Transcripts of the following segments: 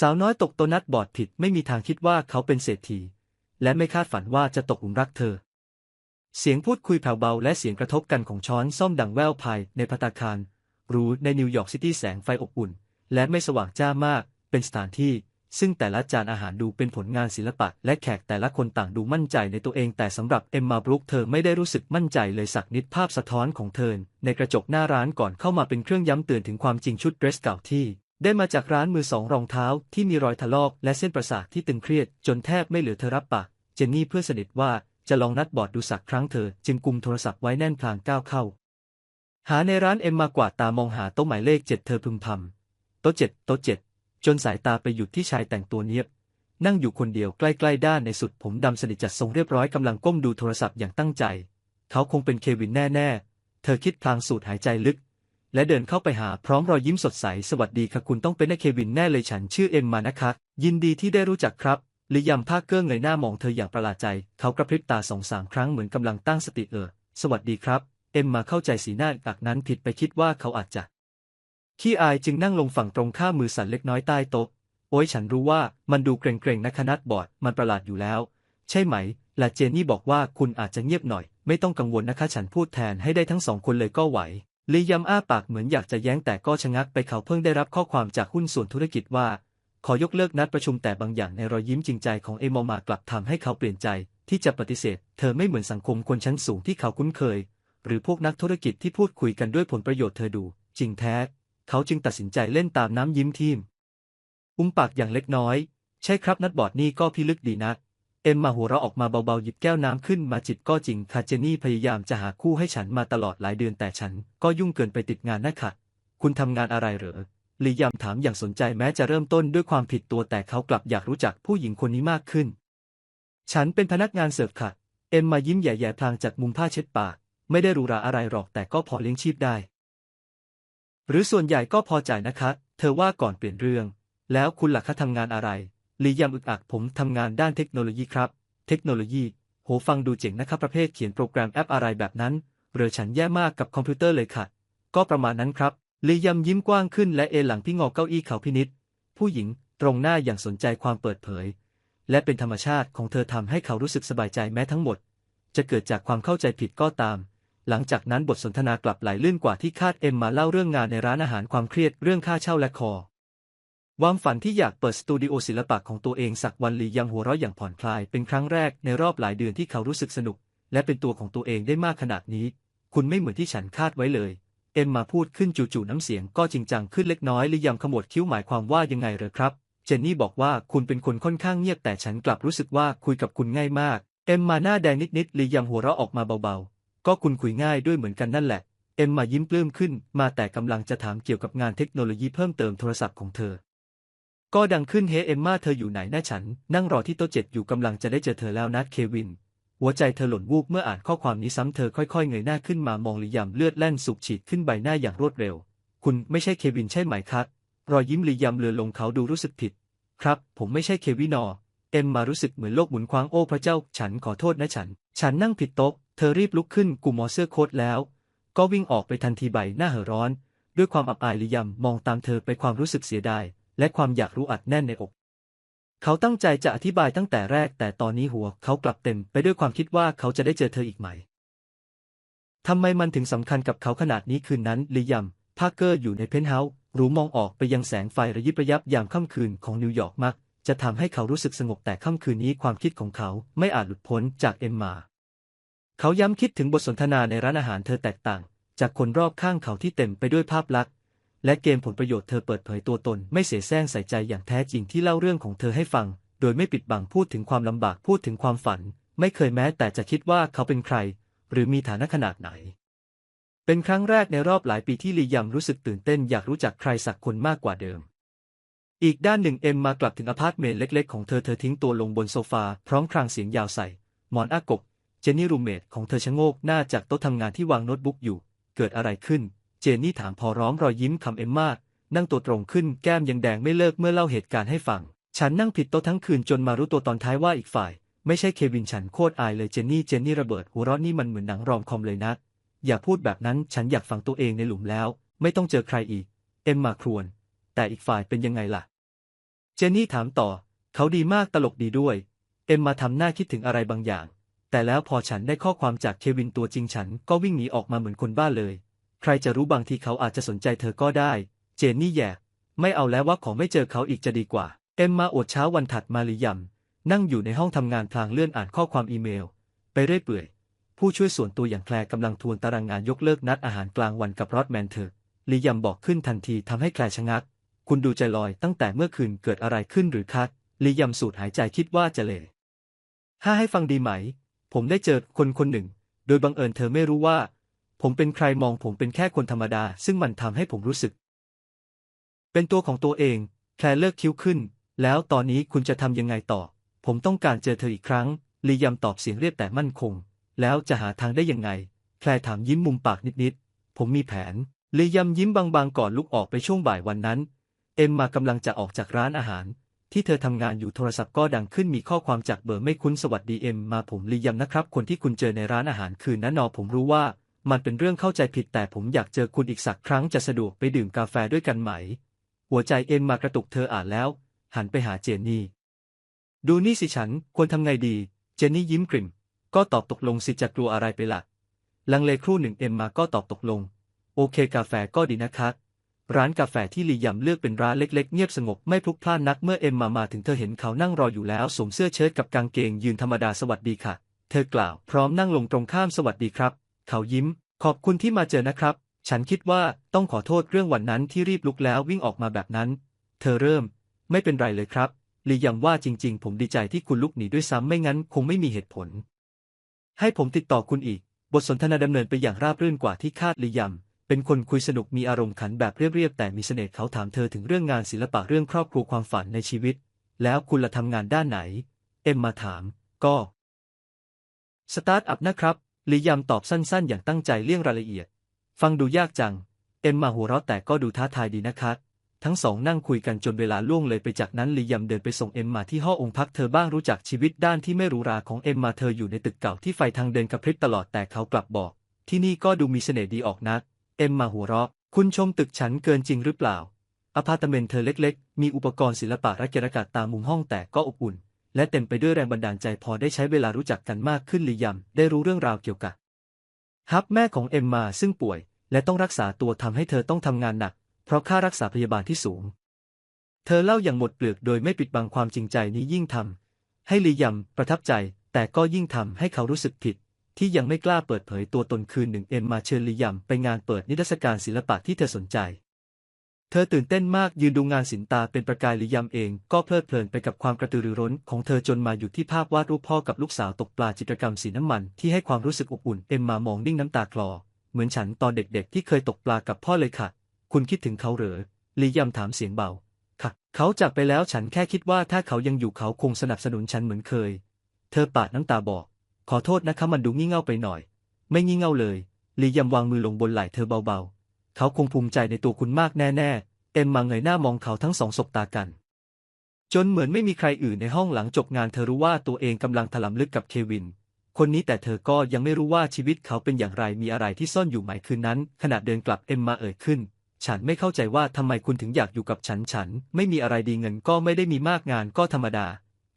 สาวน้อยตกตัวนัดบอดผิดไม่มีทางคิดว่าเขาเป็นเศรษฐี และไม่คาดฝันว่าจะตกหลุมรักเธอ เสียงพูดคุยแผ่วเบาและเสียงกระทบกันของช้อนซ่อมดังแว่วภายในพัตาคารหรูในนิวยอร์กซิตี้แสงไฟอบอุ่น และไม่สว่างจ้ามาก เป็นสถานที่ ซึ่งแต่ละจานอาหารดูเป็นผลงานศิลปะ และแขกแต่ละคนต่างดูมั่นใจในตัวเอง แต่สำหรับเอมมาบรุกเธอไม่ได้รู้สึกมั่นใจเลยสักนิดภาพสะท้อนของเธอในกระจกหน้าร้านก่อนเข้ามาเป็นเครื่องย้ำเตือนถึงความจริงชุดเดรสเก่าที่ ได้มาจากร้านมือสองรองเท้าที่มีรอยถลอกและเส้นประสาทที่ตึงเครียดจนแทบไม่เหลือเธอรับปากเจนนี่เพื่อสนิทว่าจะลองนัดบอร์ดดูสักครั้งเธอ จึงกุมโทรศัพท์ไว้แน่นพลางก้าวเข้า หาในร้านเอ็มมากวาดตามองหาโต๊ะหมายเลขเจ็ดเธอพึมพำโต๊ะเจ็ดโต๊ะเจ็ดจนสายตาไปหยุดที่ชายแต่งตัวเนียบ นั่งอยู่คนเดียวใกล้ๆด้านในสุดผมดำสนิทจัดทรงเรียบร้อยกำลังก้มดูโทรศัพท์อย่างตั้งใจ เขาคงเป็นเควินแน่ๆ เธอคิดพลางสูดหายใจลึก และเดินเข้าไปหาพร้อมรอยยิ้มสดใส สวัสดีค่ะคุณต้องเป็นนายเควินแน่เลยฉันชื่อเอ็มมานะคะยินดีที่ได้รู้จักครับลิยำภาคเกื้อเงยหน้ามองเธออย่างประหลาดใจ เขากระพริบตาสองสามครั้งเหมือนกำลังตั้งสติเออ สวัสดีครับ เอ็มมาเข้าใจสีหน้าอักนั้นผิดไปคิดว่าเขาอาจจะ ขี้อายจึงนั่งลงฝั่งตรงข้ามมือสั่นเล็กน้อยใต้โต๊ะ โอ้ยฉันรู้ว่ามันดูเกรงๆนะคนัดบอร์ดมันประหลาดอยู่แล้ว ใช่ไหมและเจนนี่บอกว่าคุณอาจจะเงียบหน่อย ไม่ต้องกังวลนะคะฉันพูดแทนให้ได้ทั้งสองคนเลยก็ไหว ลียำอ้าปากเหมือนอยากจะแย้งแต่ก็ชะงักไปเขาเพิ่งได้รับข้อความจากหุ้นส่วนธุรกิจว่า ขอยกเลิกนัดประชุมแต่บางอย่างในรอยยิ้มจริงใจของเอมอมากลับทำให้เขาเปลี่ยนใจที่จะปฏิเสธ เธอไม่เหมือนสังคมคนชั้นสูงที่เขาคุ้นเคย หรือพวกนักธุรกิจที่พูดคุยกันด้วยผลประโยชน์เธอดู จริงแท้ เขาจึงตัดสินใจเล่นตามน้ำยิ้มทีม อุ้มปากอย่างเล็กน้อย ใช่ครับนัดบอร์ดนี่ก็พิลึกดีนัก เอ็มมาหัวเราะออกมาเบาๆหยิบแก้วน้ำขึ้นมาจิบก็จริงค่ะเจนนี่พยายามจะหาคู่ให้ฉันมาตลอดหลายเดือนแต่ฉันก็ยุ่งเกินไปติดงานนะค่ะ คุณทำงานอะไรเหรอลียามถามอย่างสนใจแม้จะเริ่มต้นด้วยความผิดตัวแต่เขากลับอยากรู้จักผู้หญิงคนนี้มากขึ้น ฉันเป็นพนักงานเสิร์ฟค่ะ เอ็มมายิ้มแย่ๆพลางจากมุมผ้าเช็ดปาก ไม่ได้รูราอะไรหรอกแต่ก็พอเลี้ยงชีพได้ หรือส่วนใหญ่ก็พอจ่ายนะคะ เธอว่าก่อนเปลี่ยนเรื่อง แล้วคุณล่ะคะทำงานอะไร ลียามอึกอักผมทำงานด้านเทคโนโลยีครับ เทคโนโลยี โหฟังดูเจ๋งนะครับประเภทเขียนโปรแกรมแอปอะไรแบบนั้นเรือฉันแย่มากกับคอมพิวเตอร์เลยค่ะ ก็ประมาณนั้นครับลียำยิ้มกว้างขึ้นและเอหลังพี่งอเก้าอี้เขาพินิษผู้หญิงตรงหน้าอย่างสนใจความเปิดเผย และเป็นธรรมชาติของเธอทำให้เขารู้สึกสบายใจแม้ทั้งหมด จะเกิดจากความเข้าใจผิดก็ตาม หลังจากนั้นบทสนทนากลับไหลลื่นกว่าที่คาดเอ็มมาเล่าเรื่องงานในร้านอาหารความเครียดเรื่องค่าเช่าและคอ วามฝันที่อยากเปิดสตูดิโอศิลปะของตัวเองสักวันลียังหัวเราะอย่างผ่อนคลายเป็นครั้งแรกในรอบหลายเดือนที่เขารู้สึกสนุก และเป็นตัวของตัวเองได้มากขนาดนี้ คุณไม่เหมือนที่ฉันคาดไว้เลย เอ็มมาพูดขึ้นจู่ๆน้ำเสียงก็จริงจังขึ้นเล็กน้อยลียำขมวดคิ้วหมายความว่ายังไงเหรอครับ เจนนี่บอกว่าคุณเป็นคนค่อนข้างเงียบแต่ฉันกลับรู้สึกว่าคุยกับคุณง่ายมาก เอ็มมาหน้าแดงนิดๆลียำหัวเราะออกมาเบาๆ ก็คุณคุยง่ายด้วยเหมือนกันนั่นแหละ เอ็มมายิ้มปลื้มขึ้น มาแต่กำลังจะถามเกี่ยวกับงานเทคโนโลยีเพิ่มเติมโทรศัพท์ของเธอ ก็ดังขึ้นเฮเอ็มมาเธออยู่ไหนนะฉัน นั่งรอที่โต๊ะเจ็ดอยู่กำลังจะได้เจอเธอแล้วนะเควิน หัวใจเธอหล่นวูบเมื่ออ่านข้อความนี้ซ้ำเธอค่อยๆเงยหน้าขึ้นมามองลียำเลือดแล่นสูบฉีดขึ้นใบหน้าอย่างรวดเร็ว คุณไม่ใช่เควินใช่ไหมครับรอยยิ้มลียำเลือลงเขาดูรู้สึกผิด ครับ ผมไม่ใช่เควินอเอ็มมารู้สึกเหมือนโลกหมุนคว้างโอ้พระเจ้า ฉันขอโทษนะฉัน ฉันนั่งผิดโต๊ะเธอรีบลุกขึ้นกุมหมอเสื้อโค้ทแล้ว ก็วิ่งออกไปทันทีใบหน้าเห่อร้อน ด้วยความอับอายลียำมองตามเธอไปความรู้สึกเสียดาย และความอยากรู้อัดแน่นในอก เขาตั้งใจจะอธิบายตั้งแต่แรก แต่ตอนนี้หัวเขากลับเต็มไปด้วยความคิดว่าเขาจะได้เจอเธออีกไหมทำไมมันถึงสำคัญกับเขาขนาดนี้คืนนั้นลียำพาร์เกอร์อยู่ในเพนท์เฮาส์รู้มองออกไปยังแสงไฟระยิบระยับยามค่ำคืนของนิวยอร์กมัก จะทำให้เขารู้สึกสงบแต่ค่ำคืนนี้ความคิดของเขาไม่อาจหลุดพ้นจากเอ็มมา เขาย้ำคิดถึงบทสนทนาในร้านอาหารเธอแตกต่าง จากคนรอบข้างเขาที่เต็มไปด้วยภาพลักษณ์ และเกมผลประโยชน์เธอเปิดเผยตัวตน ไม่เสียแซงใส่ใจอย่างแท้จริงที่เล่าเรื่องของเธอให้ฟัง โดยไม่ปิดบังพูดถึงความลำบากพูดถึงความฝัน ไม่เคยแม้แต่จะคิดว่าเขาเป็นใคร หรือมีฐานะขนาดไหน เป็นครั้งแรกในรอบหลายปีที่ลียำรู้สึกตื่นเต้นอยากรู้จักใครสักคนมากกว่าเดิม อีกด้านหนึ่งเอ็มมากลับถึงอพาร์ตเมนต์เล็ก ๆ ของเธอเธอทิ้งตัวลงบนโซฟาพร้อมครางเสียงยาวใส่หมอนอากกเจนนี่รูเมทของเธอชะโงกหน้าจากโต๊ะทำงานที่วางโน้ตบุ๊กอยู่ เกิดอะไรขึ้น จนนี่ถามพอร้อมรอยยิ้มคำเอ็มมานั่งตัวตรงขึ้นแก้มยังแดงไม่เลิกเมื่อเล่าเหตุการณ์ให้ฟัง ฉันนั่งผิดโต๊ะทั้งคืนจนมารู้ตัวตอนท้ายว่าอีกฝ่าย ไม่ใช่เควินฉันโคตรอายเลยเจนนี่เจนนี่ระเบิดหัวเราะนี่มันเหมือนหนังรอมคอมเลยนะ อย่าพูดแบบนั้นฉันอยากฟังตัวเองในหลุมแล้ว ไม่ต้องเจอใครอีก เอ็มมาครวน แต่อีกฝ่ายเป็นยังไงล่ะ เจนนี่ถามต่อ เขาดีมากตลกดีด้วย เอ็มมาทำหน้าคิดถึงอะไรบางอย่าง แต่แล้วพอฉันได้ข้อความจากเควินตัวจริงฉันก็วิ่งหนีออกมาเหมือนคนบ้าเลย ใครจะรู้บางทีเขาอาจจะสนใจเธอก็ได้ เจนนี่แย่ไม่เอาแล้วว่าขอไม่เจอเขาอีกจะดีกว่า เอ็มมาอดเช้าวันถัดมาลียำนั่งอยู่ในห้องทำงานพลางเลื่อนอ่านข้อความอีเมล ไปเรื่อยเปื่อย ผู้ช่วยส่วนตัวอย่างแคลกำลังทวนตารางงานยกเลิกนัดอาหารกลางวันกับรอดแมนเธอลียำบอกขึ้นทันทีทำให้แคลชะงัก คุณดูใจลอยตั้งแต่เมื่อคืนเกิดอะไรขึ้นหรือคัดลียำสูดหายใจคิดว่าจะเละห้าให้ฟังดีไหม ผมได้เจอคนคนหนึ่ง โดยบังเอิญเธอไม่รู้ว่า ผมเป็นใครมองผมเป็นแค่คนธรรมดา ซึ่งมันทำให้ผมรู้สึก เป็นตัวของตัวเองแคลเลิกคิ้วขึ้น แล้วตอนนี้คุณจะทำยังไงต่อ ผมต้องการเจอเธออีกครั้งลียำตอบเสียงเรียบแต่มั่นคง แล้วจะหาทางได้ยังไงแคลถามยิ้มมุมปากนิดๆ ผมมีแผนลียำยิ้มบางๆ ก่อนลุกออกไปช่วงบ่ายวันนั้น เอ็มมากำลังจะออกจากร้านอาหาร ที่เธอทำงานอยู่โทรศัพท์ก็ดังขึ้นมีข้อความจากเบอร์ไม่คุ้นสวัสดีเอ็มมาผมลียำนะครับ คนที่คุณเจอในร้านอาหารคืนนั้นนอผมรู้ว่า มันเป็นเรื่องเข้าใจผิดแต่ผมอยากเจอคุณอีกสักครั้งจะสะดวกไปดื่มกาแฟด้วยกันไหม หัวใจเอ็มมากระตุกเธออ่านแล้ว หันไปหาเจนนี่ ดูนี่สิฉันควรทำไงดี เจนนี่ยิ้มกริ่ม ก็ตอบตกลงสิจะกลัวอะไรไปละ่ะ ลังเลครู่หนึ่งเอ็มมาก็ตอบตกลง โอเคกาแฟก็ดีนะคะร้านกาแฟที่ลียำเลือกเป็นร้านเล็กๆ เงียบสงบไม่พลุกพล่านนักเมื่อเอ็มมามาถึงเธอเห็นเขานั่งรออยู่แล้วสวมเสื้อเชิ้ตกับกางเกงยืนธรรมดาสวัสดีค่ะ เธอกล่าวพร้อมนั่งลงตรงข้ามสวัสดีครับ เขายิ้ม ขอบคุณที่มาเจอนะครับ ฉันคิดว่าต้องขอโทษเรื่องวันนั้นที่รีบลุกแล้ววิ่งออกมาแบบนั้น เธอเริ่ม ไม่เป็นไรเลยครับหลียำว่าจริง ๆ ผมดีใจที่คุณลุกหนีด้วยซ้ำไม่งั้น คงไม่มีเหตุผล ให้ผมติดต่อคุณอีก บทสนทนาดำเนินไปอย่างราบรื่นกว่าที่คาดลียำเป็นคนคุยสนุกมีอารมณ์ขันแบบเรียบๆแต่มีเสน่ห์เขาถามเธอถึงเรื่องงานศิลปะเรื่องครอบครัวความฝันในชีวิต แล้วคุณละทำงานด้านไหน เอ็มมาถาม ก็สตาร์ทอัพนะครับ ลียำตอบสั้นๆ อย่างตั้งใจเลี่ยงรายละเอียด ฟังดูยากจัง เอ็มมาหัวเราะแต่ก็ดูท้าทายดีนะครับทั้งสองนั่งคุยกันจนเวลาล่วงเลยไปจากนั้นลียำเดินไปส่งเอ็มมาที่ห้ององค์พักเธอบ้างรู้จักชีวิตด้านที่ไม่หรูหราของเอ็มมาเธออยู่ในตึกเก่าที่ไฟทางเดินกระพริบตลอดแต่เขากลับบอก ที่นี่ก็ดูมีเสน่ห์ดีออกนัก เอ็มมาหัวเราะ คุณชมตึกฉันเกินจริงหรือเปล่าอพาร์ตเมนต์เธอเล็ก ๆ มีอุปกรณ์ศิลปะระเกะระกาดตามมุมห้องแต่ก็อบอุ่น และเต็มไปด้วยแรงบันดาลใจพอได้ใช้เวลารู้จักกันมากขึ้นลียำได้รู้เรื่องราวเกี่ยวกับฮับแม่ของเอ็มมาซึ่งป่วย และต้องรักษาตัวทำให้เธอต้องทำงานหนัก เพราะค่ารักษาพยาบาลที่สูง เธอเล่าอย่างหมดเปลือกโดยไม่ปิดบังความจริงใจนี้ยิ่งทำให้ลียำประทับใจ แต่ก็ยิ่งทำให้เขารู้สึกผิด ที่ยังไม่กล้าเปิดเผยตัวตนคืนหนึ่งเอ็มมาเชิญลียำไปงานเปิดนิทรรศการศิลปะที่เธอสนใจ เธอตื่นเต้นมากยืนดูงานศิลปะเป็นประกายลียำเอง ก็เพลิดเพลินไปกับความกระตือรือร้น ของเธอจนมาอยู่ที่ภาพวาดรูปพ่อกับลูกสาวตกปลาจิตรกรรมสีน้ำมันที่ให้ความรู้สึกอบอุ่นเอ็มมามองนิ่งน้ำตาคลอ เหมือนฉันตอนเด็กๆ ที่เคยตกปลากับพ่อเลยค่ะ คุณคิดถึงเขาเหรอลียำถามเสียงเบา ค่ะ เขาจากไปแล้วฉันแค่คิดว่าถ้าเขายังอยู่เขาคงสนับสนุนฉันเหมือนเคย เธอปาดน้ำตาบอก ขอโทษนะคะมันดูงี่เง่าไปหน่อย ไม่งี่เง่าเลยลียำวางมือลงบนไหล่เธอเบาๆ เขาคงภูมิใจในตัวคุณมากแน่ๆ เอ็มมาเงยหน้ามองเขาทั้งสองสบตากัน จนเหมือนไม่มีใครอื่นในห้องหลังจบงานเธอรู้ว่าตัวเองกำลังถลำลึกกับเควิน คนนี้แต่เธอก็ยังไม่รู้ว่าชีวิตเขาเป็นอย่างไรมีอะไรที่ซ่อนอยู่ไหมคืนนั้น ขณะเดินกลับเอ็มมาเอ่ยขึ้น ฉันไม่เข้าใจว่าทำไมคุณถึงอยากอยู่กับฉันฉัน ไม่มีอะไรดีเงินก็ไม่ได้มีมากงานก็ธรรมดา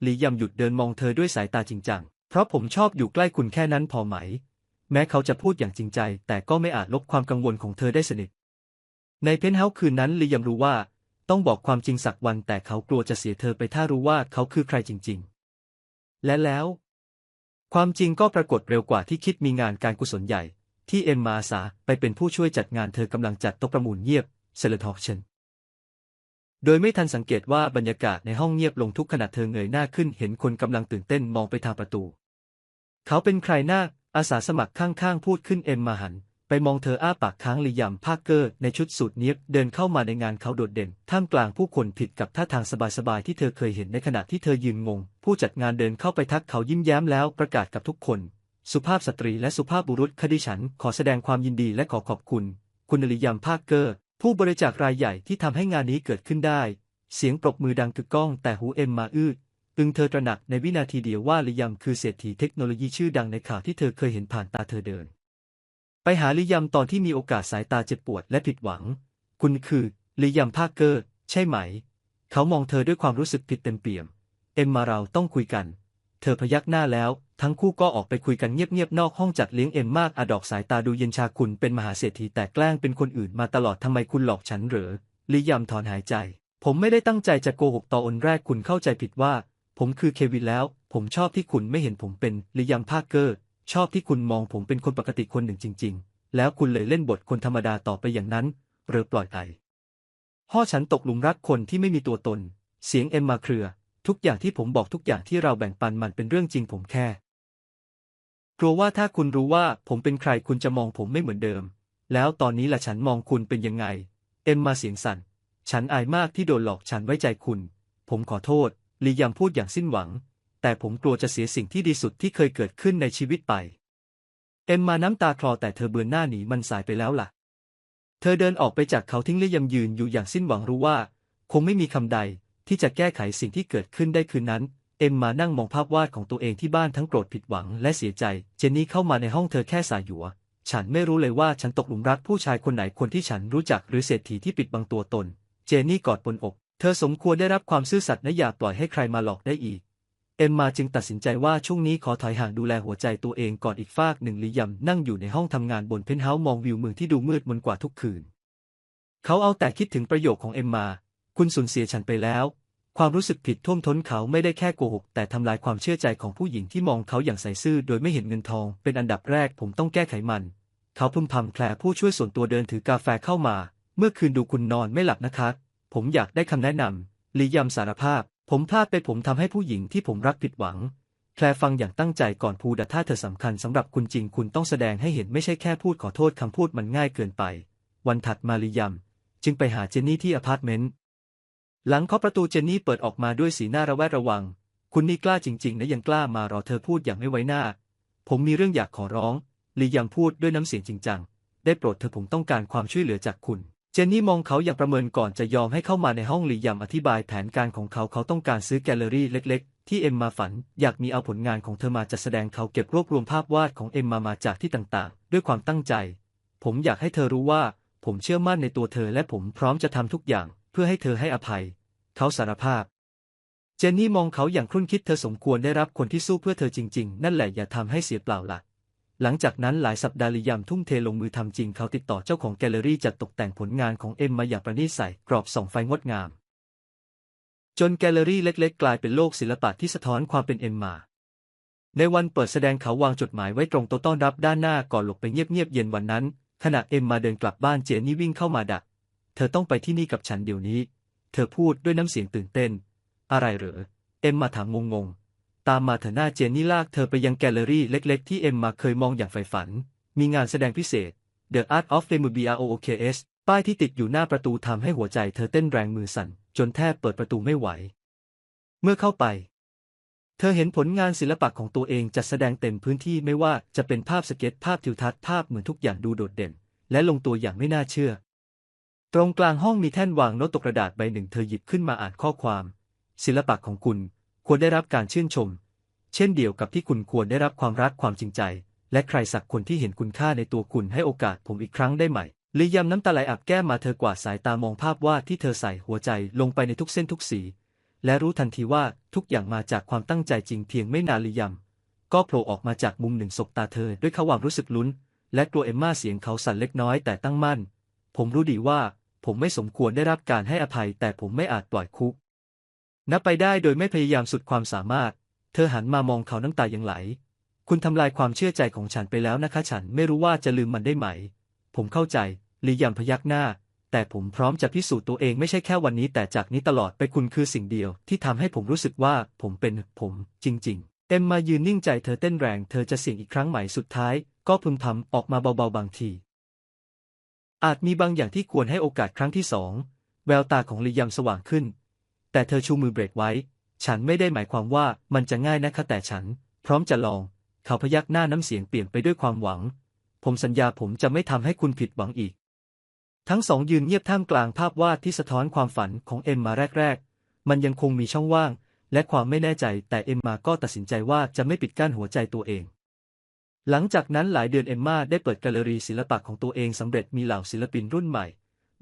ลียำหยุดเดินมองเธอด้วยสายตาจริงจัง เพราะผมชอบอยู่ใกล้คุณแค่นั้นพอไหม แม้เขาจะพูดอย่างจริงใจ แต่ก็ไม่อาจลบความกังวลของเธอได้สนิท ในเพนท์เฮาส์คืนนั้นลียำรู้ว่า ต้องบอกความจริงสักวัน แต่เขากลัวจะเสียเธอไปถ้ารู้ว่าเขาคือใครจริง ๆ และแล้ว ความจริงก็ปรากฏเร็วกว่าที่คิดมีงานการกุศลใหญ่ ที่เอ็มมาอาสาไปเป็นผู้ช่วยจัดงานเธอกำลังจัดโต๊ะประมูลเงียบเซเลทอกเชนโดยไม่ทันสังเกตว่าบรรยากาศในห้องเงียบลงทุกขณะเธอเงยหน้าขึ้นเห็นคนกำลังตื่นเต้นมองไปทางประตู เขาเป็นใครหน้า อาสาสมัครข้างๆพูดขึ้นเอ็มมาหัน ไปมองเธออ้าปากค้างลียำพาร์เกอร์ในชุดสูทเนี้ยบเดินเข้ามาในงานเขาโดดเด่น ท่ามกลางผู้คนผิดกับท่าทางสบายๆที่เธอเคยเห็นในขณะที่เธอยืนงง ผู้จัดงานเดินเข้าไปทักเขายิ้มแย้มแล้วประกาศกับทุกคน สุภาพสตรีและสุภาพบุรุษคดิฉัน ขอแสดงความยินดีและขอขอบคุณ คุณลียำพาร์เกอร์ผู้บริจาครายใหญ่ที่ทำให้งานนี้เกิดขึ้นได้ เสียงปรบมือดังกึกก้องแต่หูเอ็มมาอื้อ อึงเธอตระหนักในวินาทีเดียวว่าลียำคือเศรษฐีเทคโนโลยีชื่อดังในข่าวที่เธอเคยเห็นผ่านตาเธอเดิน ไปหาลียำตอนที่มีโอกาสสายตาเจ็บปวดและผิดหวัง คุณคือลียำพาร์เกอร์ ใช่ไหม เขามองเธอด้วยความรู้สึกผิดเต็มเปี่ยม เอ็มมาเราต้องคุยกัน เธอพยักหน้าแล้ว ทั้งคู่ก็ออกไปคุยกันเงียบๆนอกห้องจัดเลี้ยงเอ็มมากอดอกสายตาดูเย็นชาคุณเป็นมหาเศรษฐีแต่แกล้งเป็นคนอื่นมาตลอดทำไมคุณหลอกฉันเหรอลิยมถอนหายใจ ผมไม่ได้ตั้งใจจะโกหกตอนแรกคุณเข้าใจผิดว่า ผมคือเควินแล้ว ผมชอบที่คุณไม่เห็นผมเป็นลิยามพาเกอร์ ชอบที่คุณมองผมเป็นคนปกติคนหนึ่งจริง ๆ แล้วคุณเลยเล่นบทคนธรรมดาต่อไปอย่างนั้นเรือปล่อยไอพ่อฉันตกหลุมรักคนที่ไม่มีตัวตน เสียงเอ็มมาเครือ ทุกอย่างที่ผมบอกทุกอย่างที่เราแบ่งปันมันเป็นเรื่องจริงผมแค่กลัวว่าถ้าคุณรู้ว่าผมเป็นใครคุณจะมองผมไม่เหมือนเดิม แล้วตอนนี้ละฉันมองคุณเป็นยังไง เอ็มมาเสียงสั่น ฉันอายมากที่โดนหลอกฉันไว้ใจคุณ ผมขอโทษ ลียามพูดอย่างสิ้นหวัง แต่ผมกลัวจะเสียสิ่งที่ดีสุดที่เคยเกิดขึ้นในชีวิตไป เอ็มมาน้ำตาคลอแต่เธอเบือนหน้าหนีมันสายไปแล้วล่ะ เธอเดินออกไปจากเขาทิ้งลียามยืนอยู่อย่างสิ้นหวังรู้ว่า คงไม่มีคำใดที่จะแก้ไขสิ่งที่เกิดขึ้นได้คืนนั้น เอ็มมานั่งมองภาพวาดของตัวเองที่บ้านทั้งโกรธผิดหวังและเสียใจ เจนนี่เข้ามาในห้องเธอแค่สายหยัว ฉันไม่รู้เลยว่าฉันตกหลุมรักผู้ชายคนไหนคนที่ฉันรู้จักหรือเศรษฐีที่ปิดบังตัวตน เจนนี่กอดบนอก เธอสมควรได้รับความซื่อสัตย์และอย่าปล่อยให้ใครมาหลอกได้อีก เอ็มมาจึงตัดสินใจว่าช่วงนี้ขอถอยห่างดูแลหัวใจตัวเองก่อนอีกฟากหนึ่งลิยำนั่งอยู่ในห้องทำงานบนเพนท์เฮาส์มองวิวเมืองที่ดูมืดมนกว่าทุกคืน เขาเอาแต่คิดถึงประโยคของเอ็มมา คุณสูญเสียฉันไปแล้ว ความรู้สึกผิดท่วมท้นเขาไม่ได้แค่โกหก แต่ทำลายความเชื่อใจของผู้หญิงที่มองเขาอย่างใส่ซื่อโดยไม่เห็นเงินทอง เป็นอันดับแรกผมต้องแก้ไขมัน เขาพึมพำแคลผู้ช่วยส่วนตัวเดินถือกาแฟเข้ามา เมื่อคืนดูคุณนอนไม่หลับนะคะ ผมอยากได้คำแนะนำลียำสารภาพ ผมพลาดไปผมทำให้ผู้หญิงที่ผมรักผิดหวัง แคลฟังอย่างตั้งใจก่อนพูดถ้าเธอสำคัญสำหรับคุณจริงคุณต้องแสดงให้เห็นไม่ใช่แค่พูดขอโทษคำพูดมันง่ายเกินไป วันถัดมาลียำจึงไปหาเจนนี่ที่อพาร์ตเมนต์หลังเคาะประตูเจนนี่เปิดออกมาด้วยสีหน้าระแวดระวัง คุณนี่กล้าจริงๆนะยังกล้ามารอเธอพูดอย่างไม่ไว้หน้า ผมมีเรื่องอยากขอร้องลียำพูดด้วยน้ำเสียงจริงจัง ได้โปรดเธอผมต้องการความช่วยเหลือจากคุณ เจนนี่มองเขาอย่างประเมินก่อนจะยอมให้เข้ามาในห้องหลี่ยำอธิบายแผนการของเขาเขาต้องการซื้อแกลเลอรี่เล็ก ๆ ที่เอ็มมาฝัน อยากมีเอาผลงานของเธอมาจัดแสดงเขาเก็บรวบรวมภาพวาดของเอ็มมามาจากที่ต่างๆ ด้วยความตั้งใจ ผมอยากให้เธอรู้ว่า ผมเชื่อมั่นในตัวเธอและผมพร้อมจะทำทุกอย่าง เพื่อให้เธอให้อภัย เขาสารภาพ เจนนี่มองเขาอย่างครุ่นคิดเธอสมควรได้รับคนที่สู้เพื่อเธอจริง ๆ นั่นแหละอย่าทำให้เสียเปล่าละ หลังจากนั้นหลายสัปดาห์ลิยามทุ่มเทลงมือทำจริงเขาติดต่อเจ้าของแกลเลอรี่จัดตกแต่งผลงานของเอ็มมาอย่างประณีตใส่กรอบส่องไฟงดงาม จนแกลเลอรี่เล็ก ๆ กลายเป็นโลกศิลปะที่สะท้อนความเป็นเอ็มมาในวันเปิดแสดงเขาวางจดหมายไว้ตรงโต๊ะต้อนรับด้านหน้าก่อนหลบไปเงียบๆเย็นวันนั้น ขณะเอ็มมาเดินกลับบ้านเจนนี่วิ่งเข้ามาดัก เธอต้องไปที่นี่กับฉันเดี๋ยวนี้ เธอพูดด้วยน้ำเสียงตื่นเต้น อะไรเหรอ เอ็มมาถามงง ตามมาเถอะหน้าเจนนี่ลากเธอไปยังแกลเลอรี่เล็ก ๆ ที่เอ็มมาเคยมองอย่างใฝ่ฝัน มีงานแสดงพิเศษ The Art of f a m o b r o o k s ป้ายที่ติดอยู่หน้าประตูทำให้หัวใจเธอเต้นแรงมือสั่น จนแทบเปิดประตูไม่ไหว เมื่อเข้าไป เธอเห็นผลงานศิลปะของตัวเองจัดแสดงเต็มพื้นที่ไม่ว่าจะเป็นภาพสเก็ตภาพทิวทัศน์ภาพเหมือนทุกอย่างดูโดดเด่น และลงตัวอย่างไม่น่าเชื่อ ตรงกลางห้องมีแท่นวางโน้ตตกกระดาษใบหนึ่งเธอหยิบขึ้นมาอ่านข้อความ ศิลปะของคุณ ควรได้รับการชื่นชม เช่นเดียวกับที่คุณควรได้รับความรักความจริงใจ และใครสักคนที่เห็นคุณค่าในตัวคุณให้โอกาสผมอีกครั้งได้ไหมลียำน้ำตาไหลอาบแก้มมาเธอกวาดสายตามองภาพวาดที่เธอใส่หัวใจลงไปในทุกเส้นทุกสี และรู้ทันทีว่าทุกอย่างมาจากความตั้งใจจริงเพียงไม่นานลียำก็โผล่ออกมาจากมุมหนึ่งสบตาเธอด้วยขาความรู้สึกลุ้น และกลัวเอมมาเสียงเขาสั่นเล็กน้อยแต่ตั้งมั่น ผมรู้ดีว่า ผมไม่สมควรได้รับการให้อภัย แต่ผมไม่อาจปล่อยคุก นับไปได้โดยไม่พยายามสุดความสามารถ เธอหันมามองเขาน้ำตายังไหล คุณทำลายความเชื่อใจของฉันไปแล้วนะคะ ฉันไม่รู้ว่าจะลืมมันได้ไหม ผมเข้าใจลียามพยักหน้า แต่ผมพร้อมจะพิสูจน์ตัวเองไม่ใช่แค่วันนี้ แต่จากนี้ตลอดไปคุณคือสิ่งเดียวที่ทำให้ผมรู้สึกว่าผมเป็นผมจริง ๆ เอ็มมายืนนิ่งใจเธอเต้นแรง เธอจะเสี่ยงอีกครั้งไหมสุดท้าย ก็พึมพำออกมาเบาๆบางที อาจมีบางอย่างที่ควรให้โอกาสครั้งที่สองแววตาของลียามสว่างขึ้น แต่เธอชูมือเบรกไว้ ฉันไม่ได้หมายความว่ามันจะง่ายนะคะแต่ฉัน พร้อมจะลอง เขาพยักหน้าน้ำเสียงเปลี่ยนไปด้วยความหวัง ผมสัญญาผมจะไม่ทำให้คุณผิดหวังอีก ทั้งสองยืนเงียบท่ามกลางภาพวาดที่สะท้อนความฝันของเอ็มมาแรก ๆ มันยังคงมีช่องว่าง และความไม่แน่ใจแต่เอ็มมาก็ตัดสินใจว่าจะไม่ปิดกั้นหัวใจตัวเองหลังจากนั้นหลายเดือนเอ็มมาได้เปิดแกลเลอรี่ศิลปะของตัวเองสำเร็จมีเหล่าศิลปินรุ่นใหม่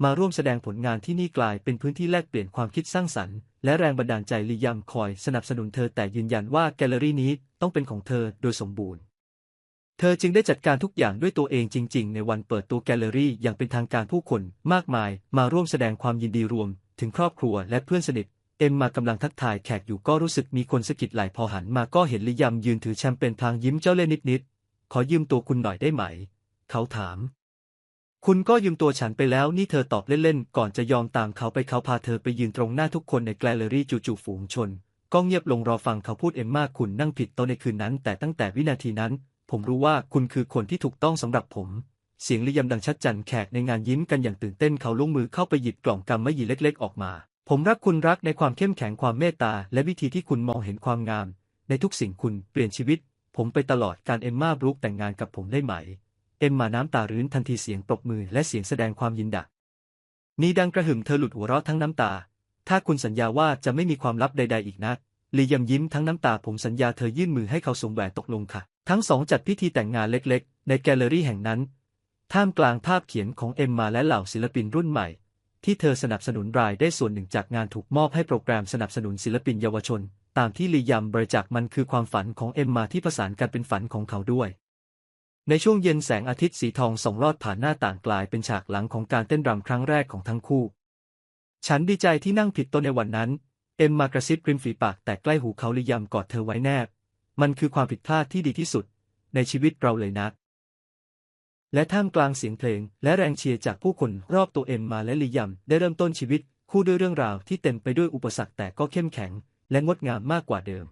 มาร่วมแสดงผลงานที่นี่กลายเป็นพื้นที่แลกเปลี่ยนความคิดสร้างสรรค์และแรงบันดาลใจลียามคอยสนับสนุนเธอแต่ยืนยันว่าแกลเลอรี่นี้ต้องเป็นของเธอโดยสมบูรณ์ เธอจึงได้จัดการทุกอย่างด้วยตัวเองจริง ๆ ในวันเปิดตัวแกลเลอรี่อย่างเป็นทางการผู้คนมากมาย มาร่วมแสดงความยินดีรวม ถึงครอบครัวและเพื่อนสนิทเอ็มมากำลังทักทายแขกอยู่ก็รู้สึกมีคนสะกิดไหล่พอหันมาก็เห็นลียามยืนถือแชมเปญพลางยิ้มเจ้าเล่ห์นิดๆขอยืมตัวคุณหน่อยได้ไหม เขาถาม คุณก็ยืมตัวฉันไปแล้วนี่เธอตอบเล่นๆ ก่อนจะยอมตามเขาไปเขาพาเธอไปยืนตรงหน้าทุกคนในแกลเลอรี่จู่ๆฝูงชน ก็เงียบลงรอฟังเขาพูดเอ็มมากคุณนั่งผิดโต๊ะในคืนนั้น แต่ตั้งแต่วินาทีนั้น ผมรู้ว่าคุณคือคนที่ถูกต้องสำหรับผม เสียงลิยำดังชัดจันแขกในงานยิ้มกันอย่างตื่นเต้นเขาลงมือเข้าไปหยิบกล่องกำมะหยี่เล็ก ๆ ออกมา ผมรักคุณรักในความเข้มแข็งความเมตตา และวิธีที่คุณมองเห็นความงาม ในทุกสิ่งคุณเปลี่ยนชีวิต ผมไปตลอดการเอ็มมาบรุกแต่งงานกับผมได้ไหม เอ็มมาน้ำตารื้นทันทีเสียงปรบมือและเสียงแสดงความยินดะนี่ดังกระหึ่มเธอหลุดหัวเราะทั้งน้ำตา ถ้าคุณสัญญาว่าจะไม่มีความลับใด ๆ อีกนะลียำยิ้มทั้งน้ำตาผมสัญญาเธอยื่นมือให้เขาสวมแหวนตกลงค่ะ ทั้งสองจัดพิธีแต่งงานเล็กๆ ในแกลเลอรี่แห่งนั้น ท่ามกลางภาพเขียนของเอ็มมาและเหล่าศิลปินรุ่นใหม่ ที่เธอสนับสนุนรายได้ส่วนหนึ่งจากงานถูกมอบให้โปรแกรมสนับสนุนศิลปินเยาวชน ตามที่ลียำบริจาคมันคือความฝันของเอ็มมาที่ประสานกันเป็นฝันของเขาด้วย ในช่วงเย็นแสงอาทิตย์สีทองส่องลอดผ่านหน้าต่างกลายเป็นฉากหลังของการเต้นรำครั้งแรกของทั้งคู่ ฉันดีใจที่นั่งผิดต๊ะในวันนั้น เอ็มมากระซิบริมฝีปากแต่ใกล้หูเขาลียำกอดเธอไว้แนบ มันคือความผิดพลาดที่ดีที่สุด ในชีวิตเราเลยนะ และท่ามกลางเสียงเพลง และแรงเชียร์จากผู้คนรอบตัวเอ็มมาและลียำได้เริ่มต้นชีวิต คู่ด้วยเรื่องราวที่เต็มไปด้วยอุปสรรคแต่ก็เข้มแข็ง และงดงามมากกว่าเดิม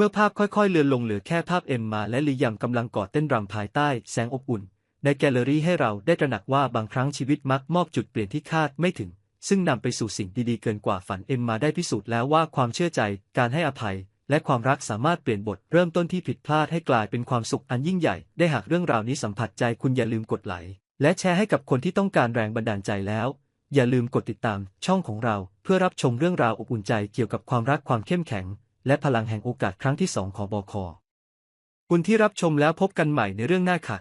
เมื่อภาพค่อยๆ เลือนลงเหลือแค่ภาพเอ็มมาและลียำกำลังกอดเต้นรำภายใต้แสงอบอุ่น ในแกลเลอรี่ให้เราได้ตระหนักว่าบางครั้งชีวิตมักมอบจุดเปลี่ยนที่คาดไม่ถึง ซึ่งนำไปสู่สิ่งดีๆเกินกว่าฝันเอ็มมาได้พิสูจน์แล้วว่าความเชื่อใจ การให้อภัย และความรักสามารถเปลี่ยนบทเริ่มต้นที่ผิดพลาดให้กลายเป็นความสุขอันยิ่งใหญ่ ได้หากเรื่องราวนี้สัมผัสใจคุณอย่าลืมกดไลค์และแชร์ให้กับคนที่ต้องการแรงบันดาลใจแล้ว อย่าลืมกดติดตามช่องของเรา เพื่อรับชมเรื่องราวอบอุ่นใจเกี่ยวกับความรักความเข้มแข็ง และพลังแห่งโอกาสครั้งที่สองของบอคคุณที่รับชมแล้วพบกันใหม่ในเรื่องหน้าค่ะ